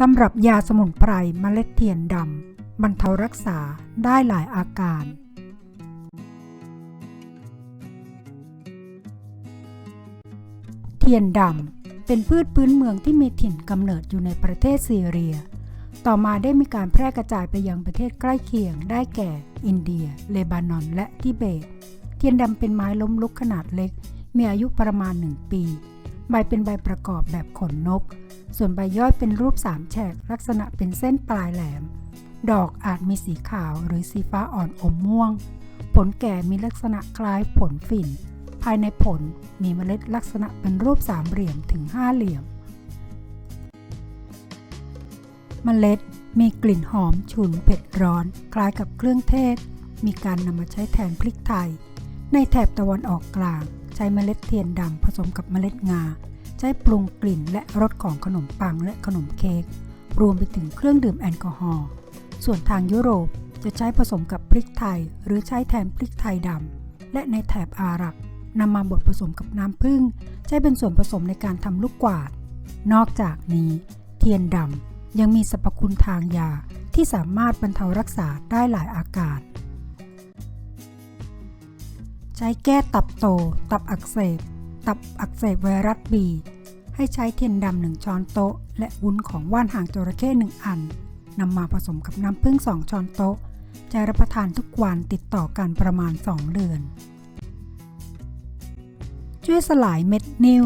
ตำรับยาสมุนไพรเมล็ดเทียนดำบรรเทารักษาได้หลายอาการ เทียนดำเป็นพืชพื้นเมืองที่มีถิ่นกำเนิดอยู่ในประเทศซีเรีย ต่อมาได้มีการแพร่กระจายไปยังประเทศใกล้เคียงได้แก่ อินเดีย เลบานอนและทิเบต เทียนดำเป็นไม้ล้มลุกขนาดเล็ก มีอายุประมาณ 1 ปี ใบเป็นใบประกอบแบบขนนก ส่วนใบย่อยเป็นรูปสามแฉกลักษณะเป็นเส้นปลายแหลม ดอกอาจมีสีขาวหรือสีฟ้าอ่อนอมม่วง ผลแก่มีลักษณะคล้ายผลฝิ่น ภายในผลมีเมล็ดลักษณะเป็นรูปสามเหลี่ยมถึงห้าเหลี่ยม เมล็ดมีกลิ่นหอมฉุนเผ็ดร้อน คล้ายกับเครื่องเทศ มีการนำมาใช้แทนพริกไทย ในแถบตะวันออกกลาง ช้เมล็ดเทียนดำผสมกับเมล็ดงา ใช้ปรุงกลิ่นและรสของขนมปังและขนมเค้กรวมไปถึงเครื่องดื่มแอลกอฮอล์ส่วนทางยุโรปจะใช้ผสมกับพริกไทย หรือใช้แทนพริกไทยดำและในแถบอาหรับนำมาบดผสมกับน้ำผึ้งใช้เป็นส่วนผสมในการทำลูกกวาด นอกจากนี้ เทียนดำยังมีสรรพคุณทางยาที่สามารถบรรเทารักษาได้หลายอาการ ช้แก้ตับโต ตับอักเสบ ตับอักเสบไวรัสบี ให้ใช้เทียนดำหนึ่งช้อนโต๊ะ และวุ้นของว่านหางจระเข้หนึ่งอันนำมาผสมกับน้ำผึ้งสองช้อนโต๊ะ จะรับประทานทุกวันติดต่อกันประมาณ 2 เดือน ช่วยสลายเม็ดนิ่ว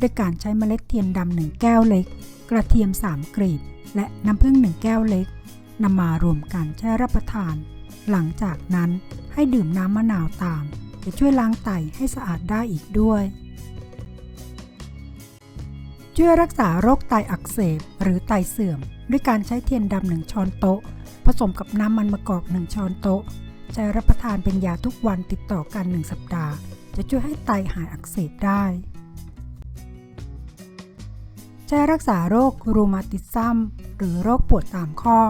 ด้วยการใช้เมล็ดเทียนดำหนึ่งแก้วเล็ก กระเทียม 3 กรีบ และน้ำผึ้งหนึ่งแก้วเล็กนำมารวมกันใช้รับประทาน หลังจากนั้นให้ดื่มน้ำมะนาวตาม จะช่วยล้างไตให้สะอาดได้อีกด้วย ช่วยรักษาโรคไตอักเสบหรือไตเสื่อม ด้วยการใช้เทียนดำหนึ่งช้อนโต๊ะ ผสมกับน้ำมันมะกอกหนึ่งช้อนโต๊ะใช้รับประทานเป็นยาทุกวันติดต่อกันหนึ่งสัปดาห์ จะช่วยให้ไตหายอักเสบได้ใช้รักษาโรครูมาติซัมหรือโรคปวดตามข้อ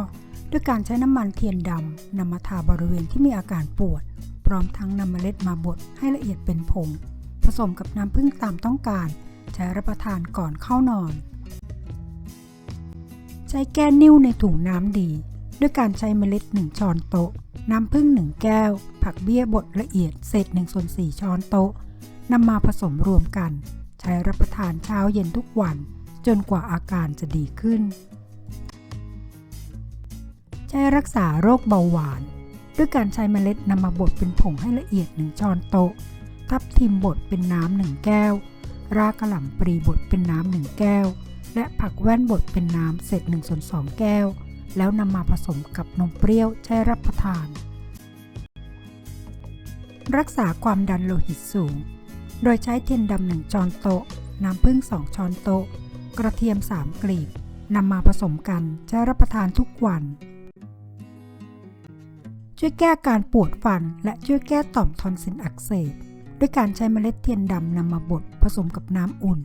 ด้วยการใช้น้ำมันเทียนดำนำมาทาบริเวณที่มีอาการปวด พร้อมทั้งนำเมล็ดมาบดให้ละเอียดเป็นผง ผสมกับน้ำผึ้งตามต้องการ ใช้รับประทานก่อนเข้านอน ใช้แก้นิ่วในถุงน้ำดี ด้วยการใช้เมล็ด 1 ช้อนโต๊ะ น้ำผึ้ง 1 แก้ว ผักเบี้ยบดละเอียดเศษ1ส่วน4ช้อนโต๊ะนำมาผสมรวมกัน ใช้รับประทานเช้าเย็นทุกวัน จนกว่าอาการจะดีขึ้น ใช้รักษาโรคเบาหวาน ด้วยการใช้เมล็ดนำมาบดเป็นผงให้ละเอียด1ช้อนโต๊ะ ทับทิมบดเป็นน้ำหนึ่งแก้ว รากกระหล่ำปลีบดเป็นน้ำหนึ่งแก้ว และผักแว่นบดเป็นน้ำเศษ1ส่วน2แก้ว แล้วนำมาผสมกับนมเปรี้ยวใช้รับประทาน รักษาความดันโลหิตสูง โดยใช้เทียนดำหนึ่งช้อนโต๊ะ น้ำผึ้ง2ช้อนโต๊ะ กระเทียม3กลีบนำมาผสมกันใช้รับประทานทุกวัน ช่วยแก้การปวดฟัน และช่วยแก้ต่อมทอนซิลอักเสบ ด้วยการใช้เมล็ดเทียนดำนำมาบดผสมกับน้ำอุ่น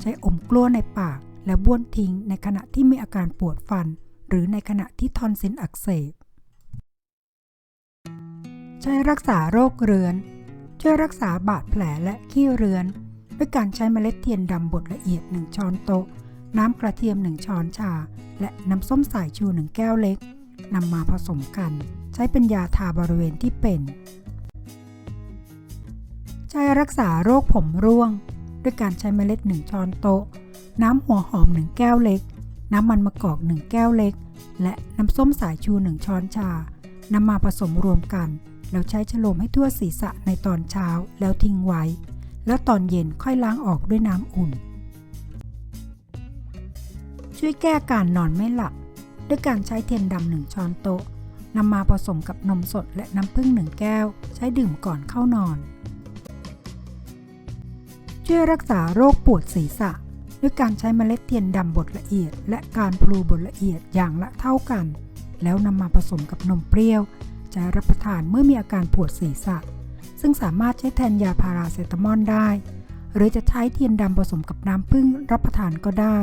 ใช้อมกล้วในปาก และบ้วนทิ้งในขณะที่มีอาการปวดฟัน หรือในขณะที่ทอนซิลอักเสบ ใช้รักษาโรคเรื้อน ช่วยรักษาบาดแผลและขี้เรื้อน ด้วยการใช้เมล็ดเทียนดำบดละเอียด 1 ช้อนโต๊ะ น้ำกระเทียม 1 ช้อนชา และน้ำส้มสายชู 1 แก้วเล็กนำมาผสมกันใช้เป็นยาทาบริเวณที่เป็น ใช้รักษาโรคผมร่วง ด้วยการใช้เมล็ด 1 ช้อนโต๊ะ น้ำหัวหอม 1 แก้วเล็ก น้ำมันมะกอก 1 แก้วเล็ก และน้ำส้มสายชู 1 ช้อนชานำมาผสมรวมกัน แล้วใช้ฉโลมให้ทั่วศีรษะในตอนเช้าแล้วทิ้งไว้ แล้วตอนเย็นค่อยล้างออกด้วยน้ำอุ่น ช่วยแก้การนอนไม่หลับด้วยการใช้เทียนดำหนึ่งช้อนโต๊ะ นำมาผสมกับนมสดและน้ำผึ้งหนึ่งแก้ว ใช้ดื่มก่อนเข้านอน ช่วยรักษาโรคปวดศีรษะ ด้วยการใช้เมล็ดเทียนดำบดละเอียด และการพลูบดละเอียดอย่างละเท่ากัน แล้วนำมาผสมกับนมเปรี้ยวใช้รับประทานเมื่อมีอาการปวดศีรษะ ซึ่งสามารถใช้แทนยาพาราเซตามอลได้ หรือจะใช้เทียนดำผสมกับน้ำผึ้งรับประทานก็ได้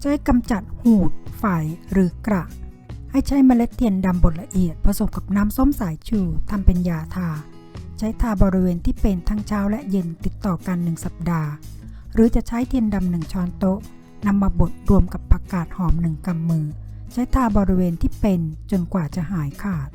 ใช้กำจัดหูด ไฝหรือกระ ให้ใช้เมล็ดเทียนดำบดละเอียดผสมกับน้ำส้มสายชูทำเป็นยาทา ใช้ทาบริเวณที่เป็นทั้งเช้าและเย็นติดต่อกันหนึ่งสัปดาห์ หรือจะใช้เทียนดำหนึ่งช้อนโต๊ะนำมาบดรวมกับผักกาดหอมหนึ่งกำมือ ใช้ทาบริเวณที่เป็นจนกว่าจะหายขาด